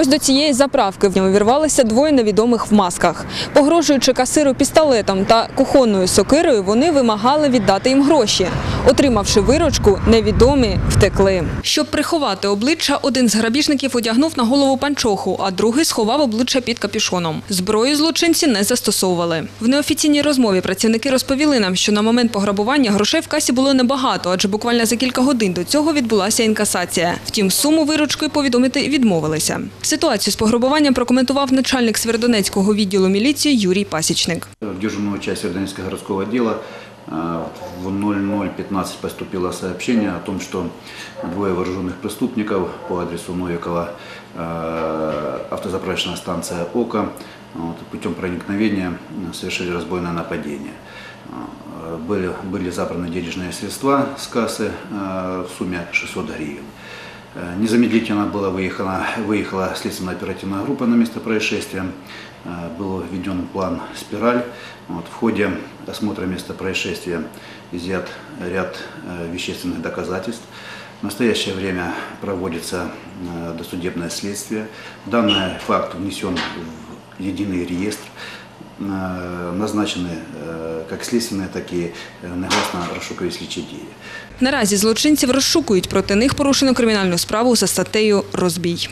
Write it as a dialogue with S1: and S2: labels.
S1: Ось до цієї заправки в ньому вірвалися двоє невідомих в масках. Погрожуючи касиру пістолетом та кухонною сокирою, вони вимагали віддати їм гроші. Отримавши виручку, невідомі втекли. Щоб приховати обличчя, один з грабіжників одягнув на голову панчоху, а другий сховав обличчя під капюшоном. Зброю злочинці не застосовували. В неофіційній розмові працівники розповіли нам, що на момент пограбування грошей в касі було небагато, адже буквально за кілька годин до цього відбулася інкасація. Втім, суму виручкою повідомити відмовилися. Ситуацію з пограбуванням прокоментував начальник Свердонецького відділу міліції Юрій Пасічник.
S2: В дежурную часть Вердонецкого городского отдела э, в 00.15 поступило сообщение о том, что двое вооруженных преступников по адресу Новикова, э, автозаправочная станция ОКО, вот, путем проникновения э, совершили разбойное нападение. Э, Были, были забраны денежные средства с кассы э, в сумме 600 гривен. Э, Незамедлительно была выехана, выехала следственно-оперативная группа на место происшествия. Э, Был введен план «Спираль». Вот, в ходе осмотра места происшествия изъят ряд э, вещественных доказательств. В настоящее время проводится досудебное следствие. Данный факт внесен в единый реестр. Э, Назначены э, как следственные, так и э, негласно розшукові слідчі дії.
S1: Наразі злочинців розшукують. Проти них порушено кримінальну справу за статтею «Розбій».